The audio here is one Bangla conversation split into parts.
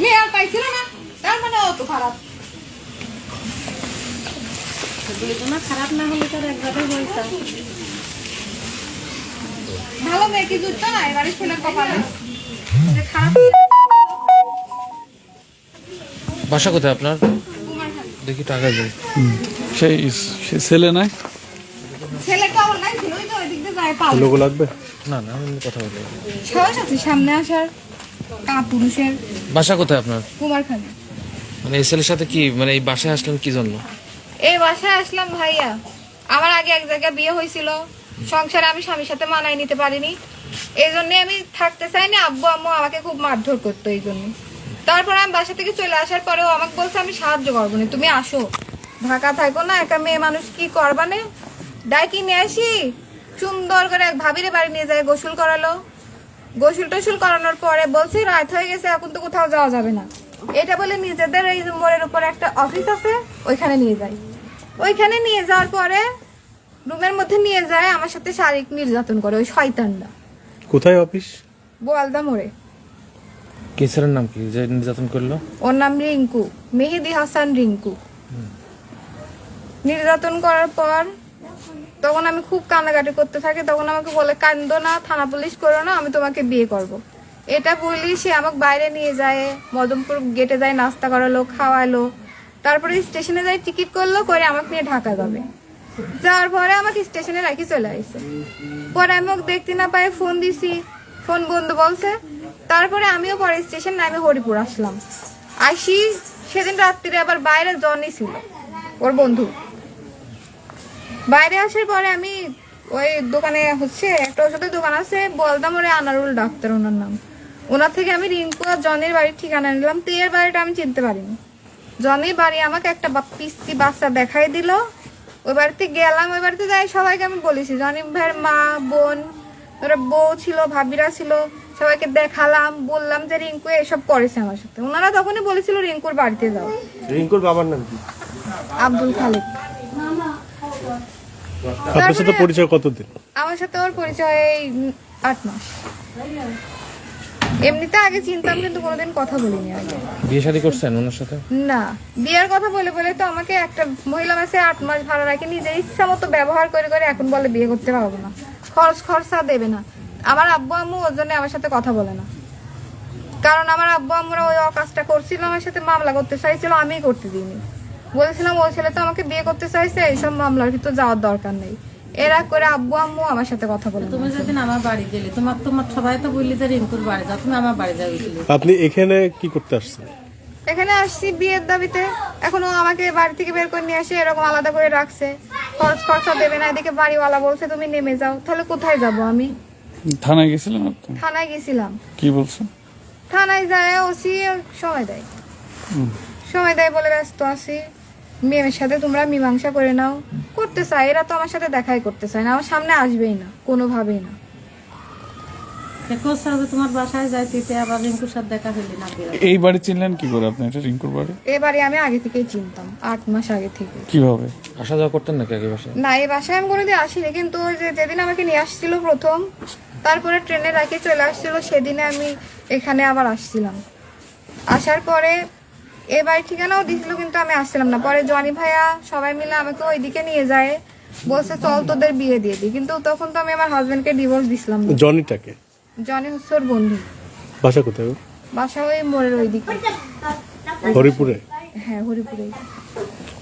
মেয়ে আর পাইছিল না। তার মানে অত খারাপ। তোমার খারাপ না হলে তো একবারে হয়েছে ভালো মেয়ে কি জুটতো না এবারে ছেলের কপালে। খারাপ। বাসা কোথায় আপনার? দেখি টাকা যাই সেই সে ছেলে নাই? ছেলে তো আমার নাই ছিল ওই তো ওই দিক দিয়ে যায় পালো লোগো লাগবে? না না আমি কথা বলি সাহস আছে সামনে আসার? কা বাসা কোথায় আপনার? কুমার মানে এই ছেলের সাথে কি মানে এই বাসায় আসলেন কি জন্য? এই বাসায় আসলাম ভাইয়া। আমার আগে এক জায়গায় বিয়ে হয়েছিল। সংসারে আমি স্বামীর সাথে মানায় নিতে পারিনি। এই জন্য আমি থাকতে চাইনি আব্বু আম্মু আমাকে খুব মারধর করতো এই জন্য। তারপর আমি বাসা থেকে চলে আসার পরেও আমাকে বলছে আমি সাহায্য করব না তুমি আসো। ঢাকা থাকো না একা মেয়ে মানুষ কি করবানে ডাকি নিয়ে আসি সুন্দর করে এক ভাবিরে বাড়ি নিয়ে যায় গোসল করালো। গোসল টোসল করানোর পরে বলছি রাত হয়ে গেছে এখন তো কোথাও যাওয়া যাবে না। এটা বলে নিজেদের এই মোড়ের উপর একটা অফিস আছে ওইখানে নিয়ে যায়। ওইখানে নিয়ে যাওয়ার পরে রুমের মধ্যে নিয়ে যায় আমার সাথে শারীরিক নির্যাতন করে ওই শয়তানটা। কোথায় অফিস? বোয়ালদা মোড়ে। কি ছেলের নাম কি? যে নির্যাতন করল? ওর নাম রিঙ্কু মেহেদি হাসান রিঙ্কু। নির্যাতন করার পর তখন আমি খুব কান্নাকাটি করতে থাকি, তখন আমাকে বলে, কান্দো না, থানা পুলিশ করো না, আমি তোমাকে বিয়ে করব। এটা বলি, সে আমাকে বাইরে নিয়ে যায় মদমপুর গেটে যায়, নাস্তা করালো, খাওয়ালো। তারপরে স্টেশনে যাই টিকিট করল, করে আমাকে নিয়ে ঢাকা যাবে। যাওয়ার পরে আমাকে স্টেশনে রাখি চলে আসছে পরে আমি ওকে দেখতে না পাই, ফোন দিছি, ফোন বন্ধ বলছে। তারপরে আমিও পরে স্টেশন নামে হরিপুর আসলাম। আসি, সেদিন রাত্রিরে আবার বাইরে জনি ছিল ওর বন্ধু। বাইরে আসার পরে আমি ওই দোকানে হচ্ছে একটা ওষুধের দোকান আছে বলদাম ওরে আনারুল ডাক্তার ওনার নাম। ওনার থেকে আমি রিঙ্কু আর জনের বাড়ির ঠিকানা নিলাম। তো এর বাড়িটা আমি চিনতে পারিনি। জনের বাড়ি আমাকে একটা পিসি বাচ্চা দেখাই দিল। ওই বাড়িতে গেলাম ওই বাড়িতে যাই সবাইকে আমি বলেছি জনি ভাইয়ের মা বোন ওরা বউ ছিল ভাবিরা ছিল সবাইকে দেখালাম বললাম যে রিঙ্কু এসব করেছে আমার সাথে। ওনারা তখনই বলেছিল রিঙ্কুর বাড়িতে যাও। রিঙ্কুর বাবার নাম কি? আব্দুল খালেক। আপনার সাথে পরিচয় কতদিন? আমার সাথে ওর পরিচয় এই আট মাস। এমনিতে আগে চিনতাম কিন্তু কোনোদিন কথা বলিনি আগে বিয়ে শাদী করছেন ওনার সাথে? না বিয়ের কথা বলে বলে তো আমাকে একটা মহিলা মাসে আট মাস ভাড়া রাখে নিজের ইচ্ছা মতো ব্যবহার করে করে এখন বলে বিয়ে করতে পারব না। খরচ খরচা দেবে না। আমার আব্বু আম্মু ওর জন্য আমার সাথে কথা বলে না। কারণ আমার আব্বু আম্মুরা ওই অকাজটা করছিল আমার সাথে মামলা করতে চাইছিল আমিই করতে দিইনি। বলেছিলাম ওই ছেলে তো আমাকে বিয়ে করতে চাইছে এইসব মামলার কিন্তু যাওয়ার দরকার নেই। এরা করে আব্বু আম্মু আমার সাথে কথা বলে তুমি যেদিন আমার বাড়ি গেলে তোমার তোমার সবাই তো বললি যে রিঙ্কুর বাড়ি যাও তুমি আমার বাড়ি যাও গেছিলে আপনি এখানে কি করতে আসছেন? এখানে আসছি বিয়ের দাবিতে। এখনও আমাকে বাড়ি থেকে বের করে নিয়ে আসে এরকম আলাদা করে রাখছে। খরচ খরচা দেবে না এদিকে বাড়িওয়ালা বলছে তুমি নেমে যাও তাহলে কোথায় যাব আমি? থানায় গেছিলেন আপনি? থানায় গেছিলাম। কি বলছেন? থানায় যায় ওসি সময় দেয়। সময় দেয় বলে ব্যস্ত আছি। মেয়ের সাথে তোমরা মীমাংসা করে নাও। করতে চায় এরা তো আমার সাথে দেখাই করতে চায় না আমার সামনে আসবেই না কোনোভাবেই না। তোমার বাসায় যাইতে আবার রিঙ্কুর সাথে দেখা হইলি না বিরাট। এই বাড়ি চিনলেন কি করে আপনি? এটা রিঙ্কুর বাড়ি? এবারে আমি আগে থেকেই চিনতাম আট মাস আগে থেকে। কীভাবে? আসা যাওয়া করতেন নাকি আগে বাসায়? না এই বাসায় আমি কোনোদিন আসিনি কিন্তু ওই যে যেদিন আমাকে নিয়ে আসছিল প্রথম তারপরে ট্রেনে রাখি চলে আসছিল সেদিনে আমি এখানে আবার আসছিলাম। আসার পরে এ বাড়ি ঠিকানাও দিছিল কিন্তু আমি আসছিলাম না। পরে জনি ভাইয়া সবাই মিলে আমাকে ওইদিকে নিয়ে যায়। বলছে চল তোদের বিয়ে দিয়ে দিই। কিন্তু তখন তো আমি আমার হাজবেন্ডকে ডিভোর্স দিছিলাম না। জনিটাকে? জনি হচ্ছে ওর বন্ধু। বাসা কোথায় বাসা ওই মোড়ের ওইদিকে। হরিপুরে? হ্যাঁ হরিপুরে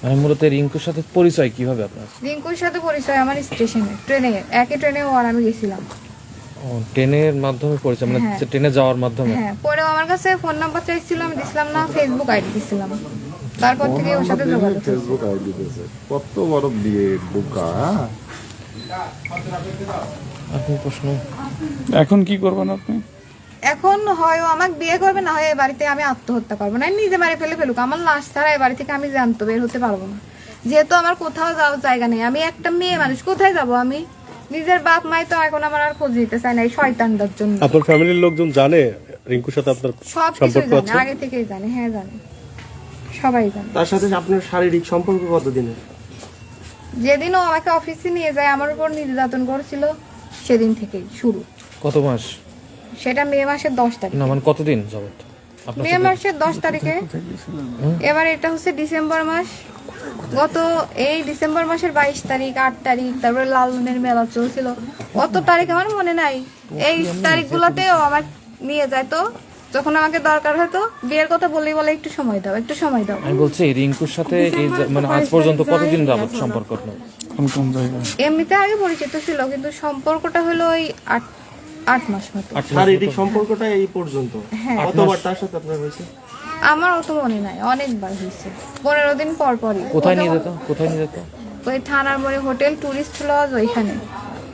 আমি মূলত রিঙ্কুর সাথে পরিচয় কীভাবে আপনার? রিঙ্কুর সাথে পরিচয় আমার স্টেশনে ট্রেনে। একই ট্রেনে ও আর আমি গেছিলাম। ট্রেনের মাধ্যমে পরিচয় মানে হ্যাঁ। ট্রেনে যাওয়ার মাধ্যমে? হ্যাঁ পরে আমার কাছে ফোন নাম্বার চাইছিল আমি দিছিলাম না ফেসবুক আইডি দিছিলাম। তারপর থেকে ওর সাথে যোগাযোগ ফেসবুক আইডি দিয়েছে। কত বড় বিয়ে বোকা হ্যাঁ? এখন প্রশ্ন। এখন কি করবেন আপনি? এখন হয় ও আমাকে বিয়ে করবে না হয় এই বাড়িতে আমি আত্মহত্যা করব। না নিজে মারি ফেলে ফেলুক আমার লাশ ছাড়া এই বাড়ি থেকে আমি জানতো বের হতে পারব না। যেহেতু আমার কোথাও যাওয়ার জায়গা নেই আমি একটা মেয়ে মানুষ কোথায় যাব আমি? নিজের বাপ মাই তো এখন আমার আর খোঁজ নিতে চায় না এই শয়তানটার জন্য। আপনার ফ্যামিলির লোকজন জানে রিঙ্কুর সাথে আপনার সব সম্পর্ক জানে আছে? আগে থেকেই জানে হ্যাঁ জানে। সবাই জানে। তার সাথে আপনার শারীরিক সম্পর্ক কতদিনের? যেদিন ও আমাকে অফিসে নিয়ে যায় আমার উপর নির্যাতন করেছিল সেদিন থেকেই শুরু। কত মাস? সেটা মে মাসের দশ তারিখ। না মানে কতদিন যাবত আপনার মে মাসের দশ তারিখে। এবার এটা হচ্ছে ডিসেম্বর মাস। গত এই ডিসেম্বর মাসের বাইশ তারিখ আট তারিখ তারপরে লালনের মেলা চলছিল। অত তারিখ আমার মনে নাই। এই তারিখগুলোতেও আমার নিয়ে যায় তো। যখন আমাকে দরকার হতো বিয়ের কথা বলেই বলে একটু সময় দাও একটু সময় দাও। আমি বলছি রিঙ্কুর সাথে এই মানে আজ পর্যন্ত কতদিন যাবত সম্পর্ক এমনিতে আগে পরিচিত ছিল কিন্তু সম্পর্কটা হলো ওই আট আট মাস মতো। শারীরিক সম্পর্কটা এই পর্যন্ত। হ্যাঁ। কতবার তার সাথে আপনার হয়েছে? আমার অত মনে নাই অনেকবার হয়েছে। পনেরো দিন পর পরই। কোথায় নিয়ে যেত? কোথায় নিয়ে যেত? ওই থানার মোড়ে হোটেল টুরিস্ট লজ ওইখানে।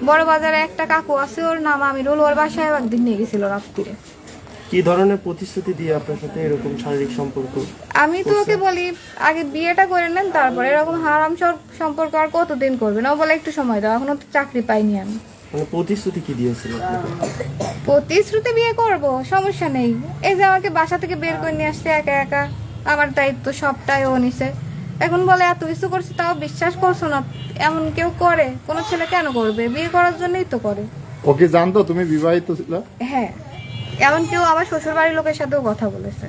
বড় বাজারে একটা কাকু আছে ওর নাম আমিরুল ওর বাসায় একদিন নিয়ে গেছিল রাত্রিরে কি ধরনের প্রতিশ্রুতি দিয়ে আপনার সাথে এরকম শারীরিক সম্পর্ক আমি তো ওকে বলি আগে বিয়েটা করে নেন তারপরে এরকম হারাম সম্পর্ক আর কতদিন করবেন? ও বলে একটু সময় দাও এখনও তো চাকরি পাইনি আমি। মানে প্রতিশ্রুতি কি দিয়েছিল প্রতিশ্রুতি বিয়ে করব সমস্যা নেই। এই যে আমাকে বাসা থেকে বের করে নিয়ে আসছে একা একা আমার দায়িত্ব সবটাই ও নিছে। এখন বলে এত কিছু করছি তাও বিশ্বাস করছ না? এমন কেউ করে? কোনো ছেলে কেন করবে? বিয়ে করার জন্যই তো করে। ওকে জানতো? তুমি বিবাহিত ছিল? হ্যাঁ। এমন কেউ আমার শ্বশুর বাড়ির লোকের সাথেও কথা বলেছে।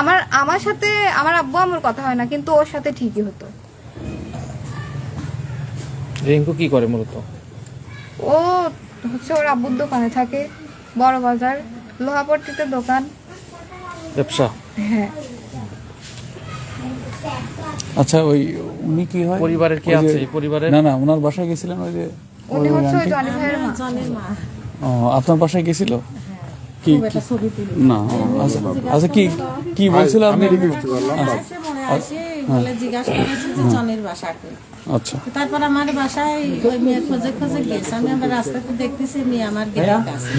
আমার আমার সাথে আমার আব্বু আমার কথা হয় না কিন্তু ওর সাথে ঠিকই হতো। রিঙ্কু কি করে মূলত? ও হচ্ছে ওর আব্বুর দোকানে থাকে বড় বাজার লোহাপট্টিতে দোকান। ব্যবসা? হ্যাঁ। আচ্ছা ওই উনি কি হয়? পরিবারের কি আছে এই পরিবারের? না না ওনার বাসায় গেছিলেন ওই যে উনি হচ্ছে ওই জনি ভাইয়ের মা। ও, আপনার বাসায় গেছিল? কি একটা ছবি তুলি। না আচ্ছা আচ্ছা কি কি বলছিল আপনি? মনে বলে জিজ্ঞাসা করেছে যে জনের বাসা কই আচ্ছা। তারপর আমার বাসায় ওই মেয়ে খোঁজে খোঁজে গেছে আমি আমার রাস্তাতে দেখতেছি মেয়ে আমার গেটের কাছে।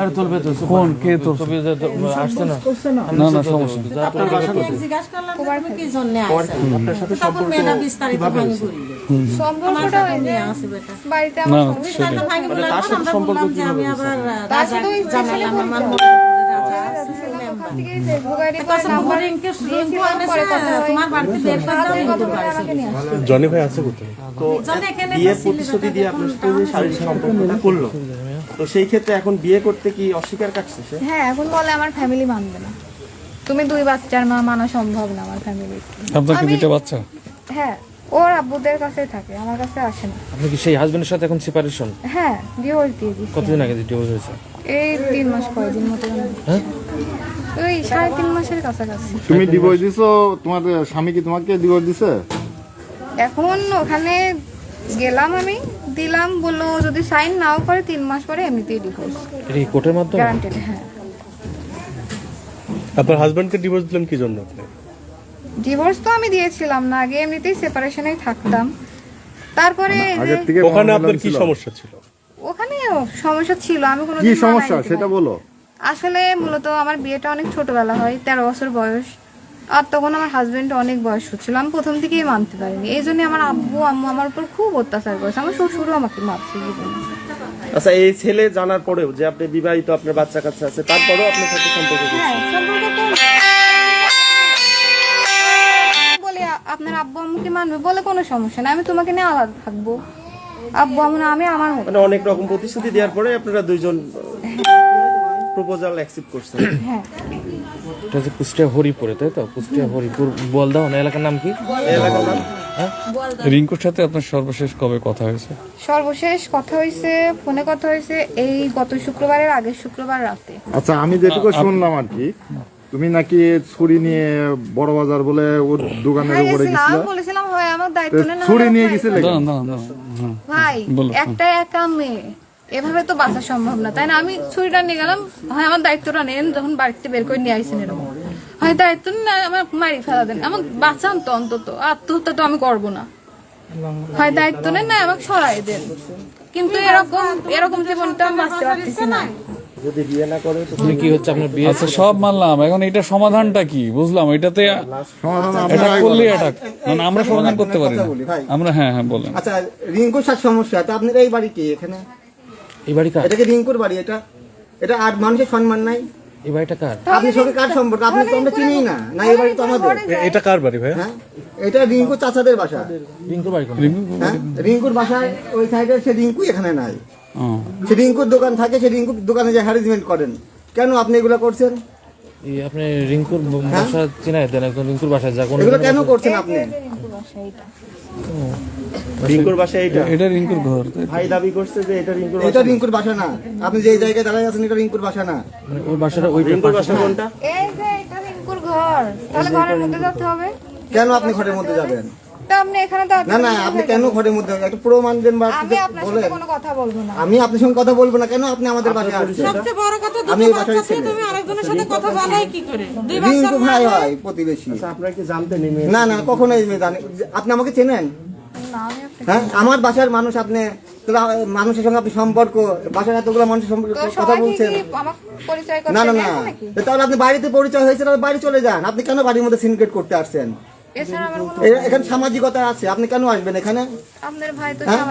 আরে তুলবে তো কোন? কে তো? ছবি যে আসছে না। না। না সমস্যা নেই। আপনার বাসা কোথায়? জিজ্ঞাসা করলাম তুমি কি জন্য আসছো? তখন মেয়েটা বিস্তারিত ভাঙি বলল সম্পর্কটা বাড়িতে আমার বিস্তারিত ভাঙি পর আমরা বললাম যে আমি আবার তার রাজা সাথে জানালাম আমার জনি ভাই আছে কোথায়? তো জনে এখানে বিয়ের একটা প্রতিশ্রুতি দিয়ে আপনার সাথে শারীরিক সম্পর্কটা করল। তো সেই ক্ষেত্রে এখন বিয়ে করতে কি অস্বীকার কাটছে সে? হ্যাঁ এখন বলে আমার ফ্যামিলি মানবে না। তুমি দুই বাচ্চার মা মানা সম্ভব না আমার ফ্যামিলি আপনার কি দুইটা বাচ্চা? হ্যাঁ ওর আব্বুদের কাছেই থাকে আমার কাছে আসে না। আপনি কি সেই হাজবেন্ডের সাথে এখন সেপারেশন হ্যাঁ ডিভোর্স দিয়ে দিচ্ছি কতদিন আগে ডিভোর্স হয়েছে? এই তিন মাস কয়েকদিন মতো। হ্যাঁ? ওই সাড়ে তিন মাসের কাছাকাছি। তুমি ডিভোর্স দিছো তোমার স্বামী কি তোমাকে ডিভোর্স দিছে? এখন ওখানে গেলাম আমি দিলাম বলল যদি সাইন নাও করে তিন মাস পরে এমনিতেই ডিভোর্স কি মাধ্যমে? গ্যারান্টেড হ্যাঁ। আপনার হাজবেন্ডকে ডিভোর্স দিলেন কি জন্য আপনি? ডিভোর্স তো আমি দিয়েছিলাম না আগে এমনিতেই সেপারেশনেই থাকতাম। তারপরে ওখানে আপনার কি ছিল? সমস্যা ছিল? ওখানে সমস্যা ছিল আমি কোনো কি সমস্যা সেটা বলো। আসলে মূলত আমার বিয়েটা অনেক ছোটবেলা হয় তেরো বছর বয়স। আর তখন আমার হাজবেন্ড অনেক বয়স হচ্ছিল আমি প্রথম থেকেই মানতে পারিনি। এই জন্য আমার আব্বু আম্মু আমার উপর খুব অত্যাচার করেছে আমার শ্বশুরও আমাকে মারছে জীবনে আচ্ছা এই ছেলে জানার পরেও যে আপনি বিবাহিত আপনার বাচ্চা কাচ্চা আছে তারপরেও আপনার সাথে সম্পর্ক হ্যাঁ বলে আপনার আব্বু আম্মুকে মানবে বলে কোনো সমস্যা নেই আমি তোমাকে নিয়ে আলাদা থাকব। আব্বু আম্মু না আমি আমার মানে অনেক রকম প্রতিশ্রুতি দেওয়ার পরে আপনারা দুইজন প্রপোজাল অ্যাকসেপ্ট করছেন হ্যাঁ। এটা হচ্ছে কুষ্টিয়া হরিপুরে তাই তো? কুষ্টিয়া হরিপুর বলদাও না? এলাকার নাম কি? এই এলাকার নাম? রিঙ্কুর সাথে আপনার সর্বশেষ কবে কথা হয়েছে? সর্বশেষ কথা হয়েছে ফোনে কথা হয়েছে এই গত শুক্রবারের আগের শুক্রবার রাতে। আচ্ছা আমি যেটুকু শুনলাম আর কি তুমি নাকি ছুরি নিয়ে বড় বাজার বলে ওর দোকানের হ্যাঁ উপরে গেছিলাম গেছিল? বলেছিলাম হয় আমার দায়িত্ব নেন ছুরি নিয়ে গেছিলে? হ্যাঁ। ভাই একটা একা মেয়ে। এভাবে তো বাঁচা সম্ভব না তাই না? আমি ছুরিটা নিয়ে গেলাম হয় আমার দায়িত্বটা নেন যখন বাড়িতে বের করে নিয়ে আইসেন এরকম। হয় দায়িত্ব না আমার মারি ফেলা দেন। আমার বাঁচান তো অন্তত আত্মহত্যা তো আমি করব না। হয় দায়িত্ব নেন না আমাকে সরাই দেন। কিন্তু এরকম এরকম জীবনটা আমি বাঁচতে পারতেছি না। যদি বিয়ে না করে কি হচ্ছে আপনার বিয়ে? আচ্ছা সব মানলাম। এখন এটা সমাধানটা কি? বুঝলাম এটাতে সমাধান আমরা এটা করলে অ্যাটাক না আমরা সমাধান করতে পারি না। আমরা হ্যাঁ হ্যাঁ বলেন। আচ্ছা রিঙ্কুর সাথে সমস্যা তো আপনার এই বাড়ি কি এখানে? এই বাড়ি কার? এটা কি রিঙ্কুর বাড়ি এটা এটা আর মানুষের সম্মান নাই। এই বাড়িটা কার? আপনি সঙ্গে কার সম্পর্ক? আপনি তো আমরা চিনি না। না এই বাড়ি তো আমাদের। এটা কার বাড়ি ভাই হ্যাঁ? এটা রিঙ্কু চাচাদের বাসা। রিঙ্কুর বাড়ি কোন হ্যাঁ? রিঙ্কুর বাসায় ওই সাইডে সে রিঙ্কু এখানে নাই। সে রিঙ্কুর দোকান থাকে সে রিঙ্কুর দোকানে যে হ্যারাসমেন্ট করেন। কেন আপনি এগুলো করছেন? এই আপনি রিঙ্কুর বাসা চিনাই দেন একজন রিঙ্কুর বাসায় যা কোনো এগুলো কেন করছেন আপনি? রিঙ্কুর বাসা এইটা এটা রিঙ্কুর ঘর ভাই দাবি করছে যে এটা রিঙ্কুর এটা রিঙ্কুর বাসা না। আপনি যে জায়গায় দাঁড়ায় আছেন এটা রিঙ্কুর বাসা না। মানে ওই বাসাটা ওই রিঙ্কুর বাসা কোনটা? এই যে এটা রিঙ্কুর ঘর। তাহলে ঘরের মধ্যে যেতে হবে। কেন আপনি ঘরের মধ্যে যাবেন? আপনি এখানে তো না না আপনি কেন ঘরের মধ্যে যাবেন? একটা প্রমাণ দেন বা আমি আপনার সাথে কোনো কথা বলব না। আমি আপনার সঙ্গে কথা বলব না। কেন আপনি আমাদের বাসায় আসছেন? সবচেয়ে বড় কথা আমি দুটো বাসায় বাচ্চা ছেলে ছেলে। তুমি আরেকজনের সাথে কথা বলাই কি করে? দুই রিঙ্কু ভাই হয় প্রতিবেশী। আচ্ছা আপনারা কি জানতেন না না কখনোই আমি জানি। আপনি আমাকে চেনেন? হ্যাঁ আমার বাসার মানুষ আপনি মানুষের সঙ্গে আপনি সম্পর্ক বাসার এতগুলো মানুষের সম্পর্কে কথা বলছেন। না না না। তাহলে আপনি বাড়িতে পরিচয় হয়েছে তাহলে বাড়ি চলে যান। আপনি কেন বাড়ির মধ্যে সিনক্রেট করতে আসছেন? এখানে সামাজিকতা আছে আপনি কেন আসবেন এখানে? হ্যাঁ?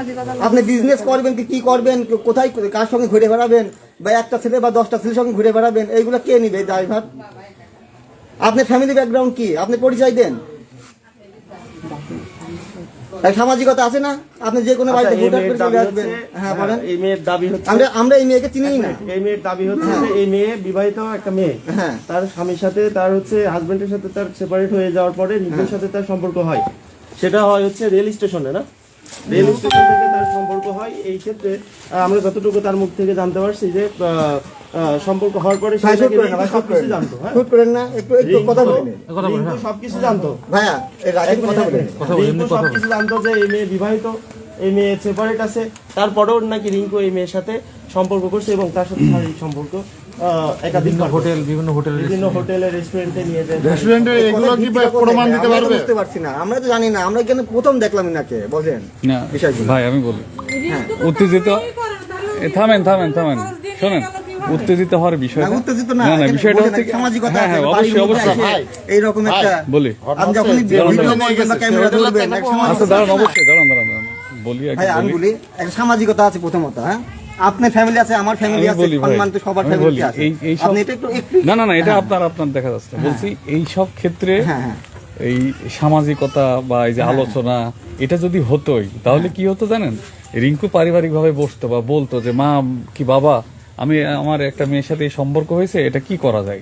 আপনি বিজনেস করবেন কি কি করবেন কোথায় কার সঙ্গে ঘুরে বেড়াবেন বা একটা ছেলে বা দশটা ছেলের সঙ্গে ঘুরে বেড়াবেন এইগুলো কে নিবে ড্রাইভার আপনার ফ্যামিলি ব্যাকগ্রাউন্ড কি? আপনি পরিচয় দেন। সামাজিকতা আছে না? আপনি যে কোনো আচ্ছা, বাড়িতে এই ভোটার মেয়ের করে দাবি চলে আসবেন। হ্যাঁ বলেন। এই মেয়ের দাবি হচ্ছে আমরা আমরা এই মেয়েকে চিনি না। এই মেয়ের দাবি হচ্ছে যে এই মেয়ে বিবাহিত একটা মেয়ে। হ্যাঁ। তার স্বামীর সাথে তার হচ্ছে হাজবেন্ডের সাথে তার সেপারেট হয়ে যাওয়ার পরে নিজের সাথে তার সম্পর্ক হয়। সেটা হয় হচ্ছে রেল স্টেশনে না? রেল স্টেশন থেকে তার সম্পর্ক হয় এই ক্ষেত্রে আহ, আমরা যতটুকু তার মুখ থেকে জানতে পারছি যে সম্পর্ক হওয়ার পরে সে সবকিছু জানতো হ্যাঁ? শুট করেন না একটু একটু কথা বলেন। রিঙ্কু সবকিছু জানতো। ভাইয়া এই রাখেন কথা বলেন। রিঙ্কু সবকিছু জানতো যে এই মেয়ে বিবাহিত এই মেয়ে সেপারেট আছে। তারপরেও নাকি রিঙ্কু এই মেয়ের সাথে সম্পর্ক করছে এবং তার সাথে শারীরিক সম্পর্ক একাধিক হোটেল বিভিন্ন হোটেল বিভিন্ন হোটেলে রেস্টুরেন্টে নিয়ে যায়। রেস্টুরেন্টে এগুলো কি প্রমাণ দিতে পারবে? বুঝতে পারছি না আমরা তো জানি না আমরা এখানে প্রথম দেখলাম নাকি বলেন না ভাই আমি বলি। উত্তেজিত থামেন থামেন থামেন শোনেন উত্তেজিত হওয়ার বিষয় না, উত্তেজিত না, না না বিষয়টা হচ্ছে সামাজিকতা হ্যাঁ আছে, হ্যাঁ অবশ্যই অবশ্যই। এসে এইরকম একটা বলি। আপনি যখন ভিডিও করবেন ক্যামেরা ধরবেন আচ্ছা দাঁড়ান অবশ্যই দাঁড়ান দাঁড়ান দাঁড়ান বলি আমি বলি। বলি সামাজিকতা আছে প্রথমত হ্যাঁ? আপনার ফ্যামিলি আছে আমার ফ্যামিলি আছে সম্মান তো সবার ফ্যামিলি আছে। আপনি এটা একটু না না না এটা আপনার আপনার দেখা যাচ্ছে বলছি এই সব ক্ষেত্রে হ্যাঁ হ্যাঁ। এই সামাজিকতা বা এই যে আলোচনা এটা যদি হতোই তাহলে কি হতো জানেন? রিঙ্কু পারিবারিক ভাবে বসতো বা বলতো যে মা কি বাবা আমি আমার একটা মেয়ের সাথে সম্পর্ক হয়েছে এটা কি করা যায়?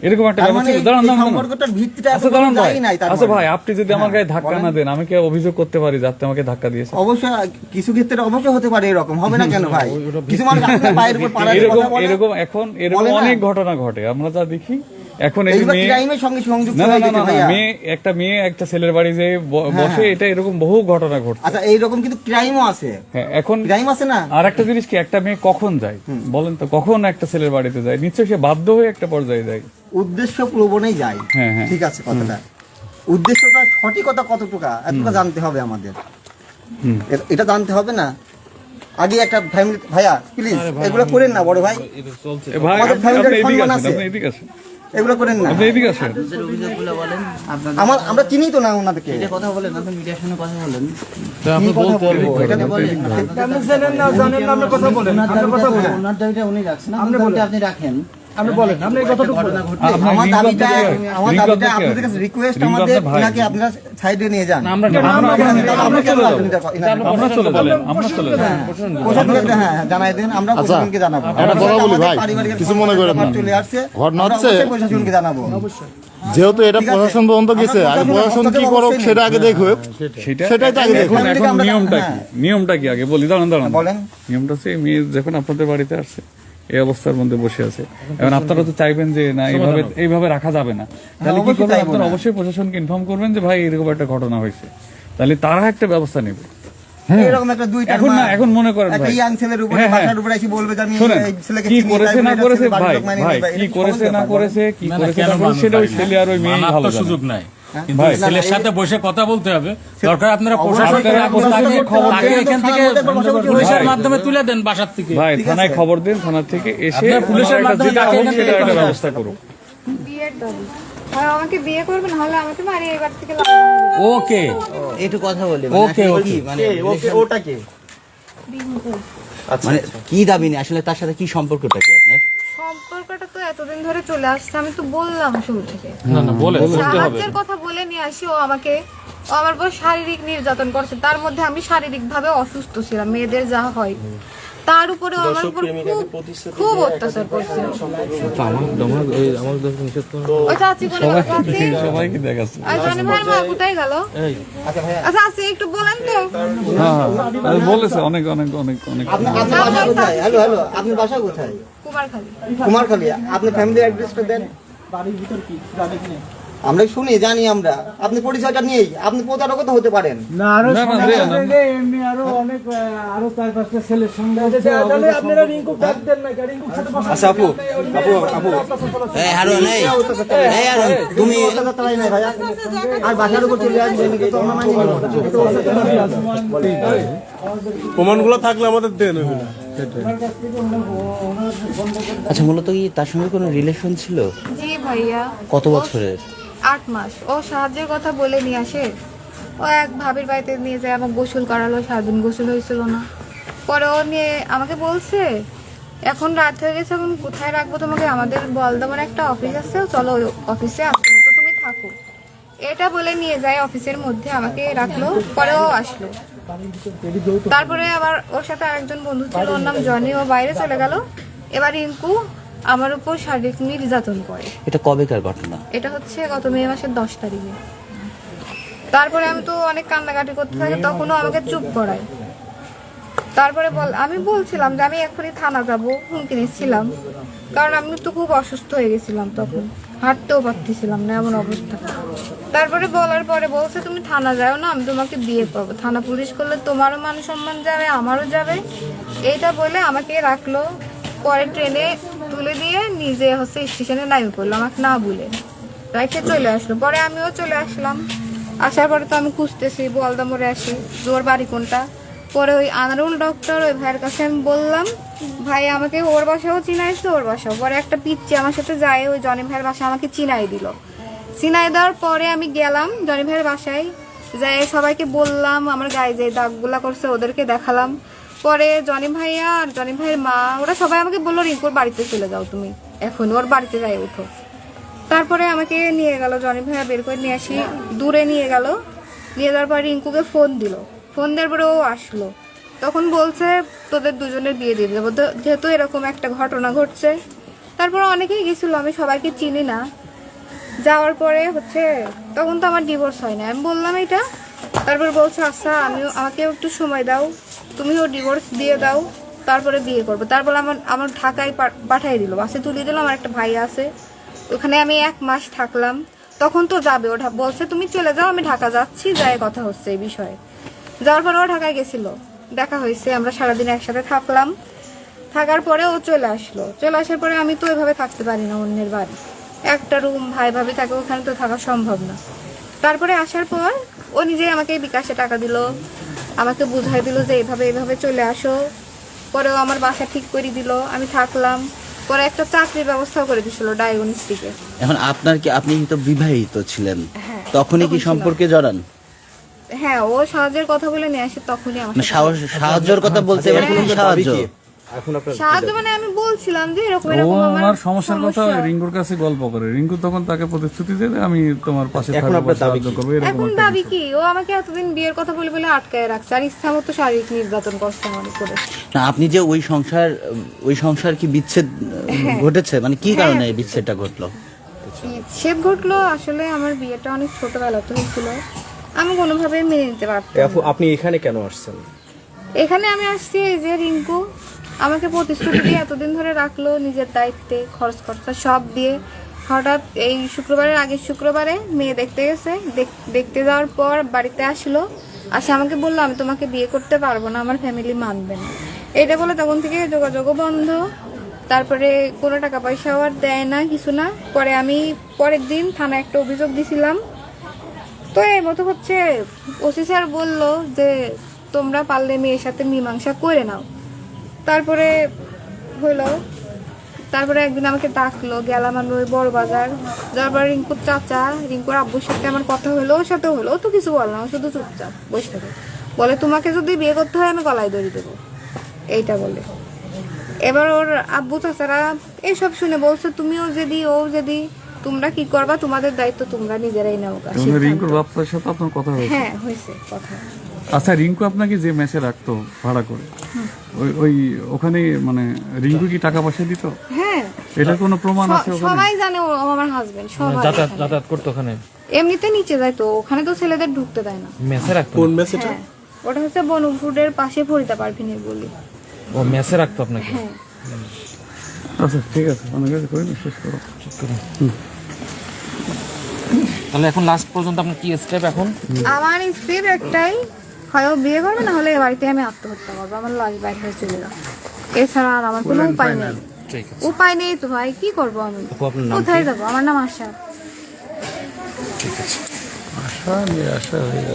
এরকম একটা মানে ভিত্তিটা আচ্ছা ভাই। আচ্ছা মানে। ভাই আপনি যদি আমার গায়ে ধাক্কা না দেন আমি কি অভিযোগ করতে পারি যাতে আমাকে ধাক্কা দিয়েছে অবশ্যই কিছু ক্ষেত্রে হতে পারে এরকম হবে না কেন ভাই? কিছু মানুষ এরকম এরকম এখন এরকম অনেক ঘটনা ঘটে আমরা যা দেখি এখন এই মেয়ে না না না একটা মেয়ে একটা ছেলের বাড়ি যে বসে এটা এরকম বহু ঘটনা ঘটছে। আচ্ছা এইরকম কিন্তু ক্রাইমও আছে। হ্যাঁ এখন ক্রাইম আছে না? আর একটা জিনিস কি একটা মেয়ে কখন যায়? বলেন তো কখন একটা ছেলের বাড়িতে যায়? নিশ্চয়ই সে বাধ্য হয়ে একটা পর্যায়ে যায়। উদ্দেশ্য প্রবণেই যায়। হ্যাঁ, হ্যাঁ। ঠিক আছে কথাটা। উদ্দেশ্যটা সঠিকতা কতটুকা এতটা জানতে হবে আমাদের। এটা জানতে হবে না। আগে একটা ফ্যামিলি ভাইয়া প্লিজ এগুলো করেন না বড় ভাই। আমাদের আপনি আপনি সম্মান আছে। আপনি এগুলো করেন না। আপনি আমার আমরা চিনি তো না ওনাদেরকে। কথা বলেন আপনি মিডিয়ার কথা বলেন। কি কথা বলব? এটা তো বলেন। ওনার দাবিটা উনি রাখছেন আপনার দাবিটা আপনি রাখেন। আপনি বলেন আপনি এই কথাটুকু আমার দাবিটা আমার দাবিটা আপনাদের কাছে রিকোয়েস্ট আমাদের আপনার আপনারা সাইডে নিয়ে যান? আমরা আমরা আমরা আমরা চলে যাব? আমরা আমরা চলে যাবেন আমরা চলে যাব। প্রশাসনকে হ্যাঁ হ্যাঁ, জানাই দেন। আমরা প্রশাসনকে জানাব। বলি ভাই, কিছু মনে করেন না। চলে আসছে। ঘটনা হচ্ছে- প্রশাসনকে জানাব। যেহেতু এটা প্রশাসন পর্যন্ত গেছে আর প্রশাসন কি করুক সেটা আগে দেখুক। সেটাই। তো আগে দেখুন এখন নিয়মটা কি? হ্যাঁ। নিয়মটা কি? আগে বলি দাঁড়ান দাঁড়ান। বলেন। নিয়মটা হচ্ছে মেয়ে যখন আপনাদের বাড়িতে আসছে। এই অবস্থার মধ্যে বসে আছে। এখন আপনারা তো চাইবেন যে না এইভাবে এইভাবে রাখা যাবে না। তাহলে কি করবেন? আপনারা অবশ্যই প্রশাসনকে ইনফর্ম করবেন যে ভাই এরকম একটা ঘটনা হয়েছে। তাহলে তারা একটা ব্যবস্থা নেবে। এরকম একটা দুইটা এখন না এখন মনে করেন ভাই। ইয়াং ছেলের উপরে হ্যাঁ, হ্যাঁ। বাসার উপরে এসে বলবে যে আমি এই ছেলেকে কি করেছে না করেছে? ভাই ভাই কি করেছে না করেছে কি করেছে না করেছে সেটা ওই ছেলে আর ওই মেয়ে ভালো সুযোগ নাই। কিন্তু ছেলের সাথে বসে কথা বলতে হবে। দরকার আপনারা প্রশাসনকে আপনারা রাখুন, প্রশাসনকে তাকে- খবর তাকে দেন, এখান থেকে থানার মধ্যে বসে বসে পুলিশের মাধ্যমে তুলে দেন বাসার থেকে। ভাই থানায় খবর দিন থানা থেকে এসে পুলিশের মাধ্যমে যেটা তাকে হোক এখান সেটা একটা ব্যবস্থা করুক বিয়ের দাবি। হয় আমাকে বিয়ে করবে না হলে আমাকে মারিয়ে এবার থেকে ওকে। একটু কথা বলি ওকে, ওকে। কি মানে ওকে ওটা কে? আচ্ছা মানে কি দাবি নেই আসলে তার সাথে কি সম্পর্কটা কি আপনার? সম্পর্কটা তো এতদিন ধরে চলে আসছে আমি তো বললাম শুরু থেকে। না না বলে কথা বলে নিয়ে আসি ও আমাকে ও আমার উপর শারীরিক নির্যাতন করছে। তার মধ্যে আমি শারীরিক ভাবে অসুস্থ ছিলাম মেয়েদের যা হয়। তার উপরে আমার উপর খুব অত্যাচার করছিল তো আমার আমার ওই আমার দোষ নিষেধ করো ওই চাচি করে চাচি সবাইকে দেখাচ্ছে। আর জনি ভাইয়ের মা কোথায় গেল? আচ্ছা আছে একটু বলেন তো। হ্যাঁ হ্যাঁ বলেছে অনেক অনেক অনেক অনেক। বাসা কোথায়? হ্যালো হ্যালো আপনার বাসা কোথায়? কুমারখালী। কুমারখালী আপনি ফ্যামিলি অ্যাড্রেসটা দেন। বাড়ির ভিতর কি? জানে কি নেই? আমরা শুনি জানি আমরা আপনি পরিচয়টা নিয়েই আপনি প্রতারক তো হতে পারেন না আরও এমনি আরও অনেক আরও চার পাঁচটা ছেলের সঙ্গে তাহলে আপনারা রিঙ্কু ডাক দেন না সাথে বসা আচ্ছা আপু আপু আপু এই হারুন এই তুমি চালাই নাই ভাইয়া আর বাসার উপর চলে আসবেন এটা তো আমরা মানি না প্রমাণগুলো থাকলে আমাদের দেন ওইগুলো আচ্ছা মূলত কি তার সঙ্গে কোনো রিলেশন ছিল জি ভাইয়া কত বছরের আট মাস। ও সাহায্যের কথা বলে নিয়ে আসে। ও এক ভাবির বাড়িতে নিয়ে যায় আমাকে গোসল করালো, সারাদিন গোসল হয়েছিল না। পরে ও নিয়ে আমাকে বলছে, এখন রাত হয়ে গেছে, এখন কোথায় রাখব তোমাকে? আমাদের বলদাবার একটা অফিস আছে, চলো অফিসে আসো, তো তুমি থাকো। এটা বলে নিয়ে যায় অফিসের মধ্যে, আমাকে রাখল, পরে ও আসলো। তারপরে আবার ওর সাথে আরেকজন বন্ধু ছিল, ওর নাম জনি, ও বাইরে চলে গেল। এবার রিঙ্কু আমার উপর শারীরিক নির্যাতন করে। এটা কবেকার ঘটনা? এটা হচ্ছে গত মে মাসের দশ তারিখে। তারপরে আমি তো অনেক কান্নাকাটি করতে থাকি তখনও আমাকে চুপ করায়। তারপরে বল আমি বলছিলাম যে আমি এখনই থানা যাব হুমকি নিচ্ছিলাম। কারণ আমি তো খুব অসুস্থ হয়ে গেছিলাম তখন। হাঁটতেও পারতেছিলাম না এমন অবস্থা। তারপরে বলার পরে বলছে তুমি থানা যাও না আমি তোমাকে বিয়ে করব। থানা পুলিশ করলে তোমারও মান সম্মান যাবে আমারও যাবে। এইটা বলে আমাকে রাখল। পরে ট্রেনে তুলে দিয়ে নিজে হচ্ছে স্টেশনে নামি পড়ল, আমাকে না বলে। রাইখে চলে আসলো। পরে আমিও চলে আসলাম। আসার পরে তো আমি খুঁজতেছি, বলদা মোড়ে আসি, জোর বাড়ি কোনটা? পরে ওই আনারুল ডক্টর ওই ভাইয়ের কাছে আমি বললাম, ভাই, আমাকে ওর বাসাও চিনাইছে, ওর বাসাও। পরে একটা পিচ্ছি আমার সাথে যায়, ওই জনি ভাইয়ের বাসা আমাকে চিনাই দিল। চিনাই দেওয়ার পরে আমি গেলাম জনি ভাইয়ের বাসায়, যাই সবাইকে বললাম, আমার গায়ে যে দাগগুলা করছে, ওদেরকে দেখালাম। পরে জনি ভাইয়া আর জনি ভাইয়ের মা, ওরা সবাই আমাকে বলল, রিঙ্কুর বাড়িতে চলে যাও তুমি। এখন ওর বাড়িতে যাই উঠো তারপরে আমাকে নিয়ে গেল, জনি ভাইয়া বের করে নিয়ে আসি। দূরে নিয়ে গেল। নিয়ে যাওয়ার পর রিঙ্কুকে ফোন দিল। ফোন দেওয়ার পরে ও আসলো। তখন বলছে, তোদের দুজনের বিয়ে দিয়ে দেবো। তো যেহেতু এরকম একটা ঘটনা ঘটছে, তারপর অনেকেই গেছিল, আমি সবাইকে চিনি না। যাওয়ার পরে হচ্ছে, তখন তো আমার ডিভোর্স হয় না আমি বললাম এটা তারপর বলছে আচ্ছা আমিও, আমাকেও একটু সময় দাও। তুমিও ডিভোর্স দিয়ে দাও, তারপরে বিয়ে করব। তারপরে আমার আমার ঢাকায় পাঠিয়ে দিল, বাসে তুলে দিল, আমার একটা ভাই আছে। ওখানে আমি এক মাস থাকলাম। তখন তো যাবে, ও বলছে, তুমি চলে যাও, আমি ঢাকা যাচ্ছি, যাই, কথা হচ্ছে এই বিষয়ে। যাওয়ার পরে ও ঢাকায় গেছিল, দেখা হয়েছে, আমরা সারাদিন একসাথে থাকলাম। থাকার পরে ও চলে আসলো। চলে আসার পরে আমি তো এভাবে থাকতে পারি না অন্যের বাড়ি। একটা রুম, ভাই, ভাবি থাকে, ওখানে তো থাকা সম্ভব না। তারপরে আসার পর ও নিজেই আমাকে বিকাশে টাকা দিল। আমাকে বুঝাই দিল যে এভাবে এভাবে চলে আসো। পরেও আমার বাসা ঠিক করে দিল আমি থাকলাম। পরে একটা চাকরির ব্যবস্থাও করে দিছিল ডায়াগনস্টিকে। এখন আপনার কি আপনি তো বিবাহিত ছিলেন। হ্যাঁ, তখনই কি সম্পর্কে জড়ান? হ্যাঁ ও সাহায্যের কথা বলে নিয়ে আসে তখনই আমার মানে সাহস- সাহায্যের কথা বলতে এবার সাহায্য মানে আমি বলছিলাম যে এরকম এরকম আমার সমস্যার কথা রিঙ্কুর কাছে গল্প করে। রিঙ্কু তখন তাকে প্রতিশ্রুতি দেয়, আমি তোমার পাশে থাকব সাহায্য করব এরকম এখন দাবি কি? ও আমাকে এতদিন বিয়ের কথা বলে বলে আটকায় রাখছে আর ইচ্ছা মতো শারীরিক নির্যাতন করছে আমার উপরে না আপনি যে ওই সংসার ওই সংসার কি বিচ্ছেদ হ্যাঁ। ঘটেছে? মানে কি কারণে এই বিচ্ছেদটা ঘটলো? বিচ্ছেদ ঘটলো আসলে আমার বিয়েটা অনেক ছোটবেলাতে হয়েছিল। আমি কোনোভাবেই মেনে নিতে পারতাম আপনি এখানে কেন আসছেন? এখানে আমি আসছি এই যে রিঙ্কু আমাকে প্রতিশ্রুতি দিয়ে এতদিন ধরে রাখল নিজের দায়িত্বে, খরচ খরচা সব দিয়ে। হঠাৎ এই শুক্রবারের আগের শুক্রবারে মেয়ে দেখতে গেছে, দেখ- দেখতে যাওয়ার পর বাড়িতে আসলো। আসে আমাকে বলল, আমি তোমাকে বিয়ে করতে পারব না, আমার ফ্যামিলি মানবে না। এটা বলে তখন থেকে যোগাযোগও বন্ধ। তারপরে কোনো টাকা পয়সাও আর দেয় না, কিছু না। পরে আমি পরের দিন থানায় একটা অভিযোগ দিছিলাম। তো এই মতো হচ্ছে। ওসি স্যার বলল যে, তোমরা পারলে মেয়ের সাথে মীমাংসা করে নাও। তারপরে হলো তারপরে একদিন আমাকে ডাকলো গেলাম আমি ওই বড় বাজার। যাওয়ার পরে রিঙ্কুর চাচা রিঙ্কুর আব্বুর সাথে আমার কথা হলো ওর সাথেও হলো তো কিছু বল না শুধু চুপচাপ বসে থাকে। বলে তোমাকে যদি বিয়ে করতে হয় আমি গলায় দড়ি দেবো। এইটা বলে। এবার ওর আব্বু চাচারা এইসব শুনে বলছে তুমিও যদি ও যদি তোমরা কি করবা? তোমাদের দায়িত্ব তোমরা নিজেরাই নাও রিঙ্কুর বাপ্তার সাথে আপনার কথা হ্যাঁ হয়েছে কথা। আচ্ছা রিঙ্কু আপনাকে যে মেসে রাখতো ভাড়া করে ওই ওই ওখানে মানে রিঙ্কু কি টাকা পয়সা দিত? হ্যাঁ। এটার কোনো প্রমাণ আছে ওখানে? সবাই জানে ও আমার হাজবেন্ড সবাই যাতায়াত যাতায়াত করতো ওখানে? এমনিতে নিচে যায় তো ওখানে তো ছেলেদের ঢুকতে দেয় না। মেসে রাখতো? হ্যাঁ ওটা হচ্ছে বনফুডের পাশে ফরিদা পারভিনের বলি। ও মেসে রাখতো আপনাকে? হ্যাঁ। আচ্ছা ঠিক আছে অনেক কিছু করি শেষ করো। তাহলে এখন লাস্ট পর্যন্ত আপনার কি স্টেপ এখন? আমার স্ত্রীর একটাই হয় ও বিয়ে করবে না হলে বাড়িতে আমি আত্মহত্যা করব আমার লাশ বাইরে হয়ে চলে যাব। এছাড়া আর আমার কোনো উপায় নেই। উপায় নেই তো ভাই কি করব আমি? কোথায় যাব? আমার নাম আশা। আশা নিয়ে আসা হয়ে।